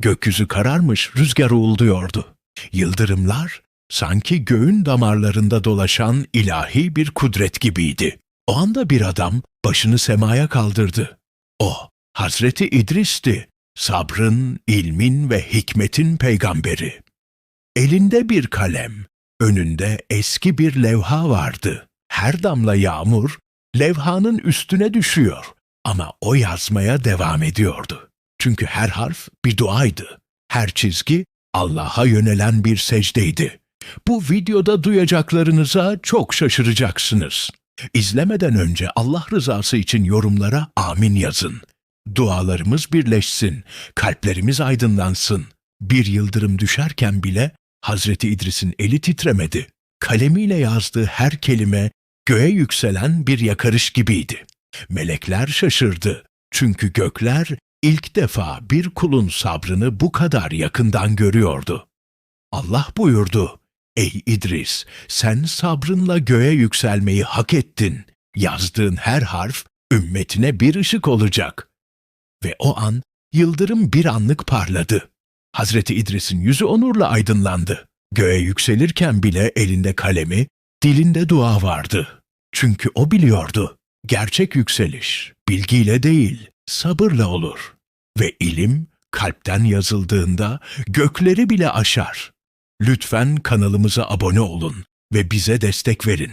Gökyüzü kararmış, rüzgar uğulduyordu. Yıldırımlar sanki göğün damarlarında dolaşan ilahi bir kudret gibiydi. O anda bir adam başını semaya kaldırdı. O, Hazreti İdris'ti. Sabrın, ilmin ve hikmetin peygamberi. Elinde bir kalem, önünde eski bir levha vardı. Her damla yağmur levhanın üstüne düşüyor ama o yazmaya devam ediyordu. Çünkü her harf bir duaydı. Her çizgi Allah'a yönelen bir secdeydi. Bu videoda duyacaklarınıza çok şaşıracaksınız. İzlemeden önce Allah rızası için yorumlara amin yazın. Dualarımız birleşsin, kalplerimiz aydınlansın. Bir yıldırım düşerken bile Hazreti İdris'in eli titremedi. Kalemiyle yazdığı her kelime göğe yükselen bir yakarış gibiydi. Melekler şaşırdı. Çünkü gökler ilk defa bir kulun sabrını bu kadar yakından görüyordu. Allah buyurdu, Ey İdris, sen sabrınla göğe yükselmeyi hak ettin. Yazdığın her harf ümmetine bir ışık olacak. Ve o an yıldırım bir anlık parladı. Hazreti İdris'in yüzü onurla aydınlandı. Göğe yükselirken bile elinde kalemi, dilinde dua vardı. Çünkü o biliyordu. Gerçek yükseliş bilgiyle değil, sabırla olur. Ve ilim kalpten yazıldığında gökleri bile aşar. Lütfen kanalımıza abone olun ve bize destek verin.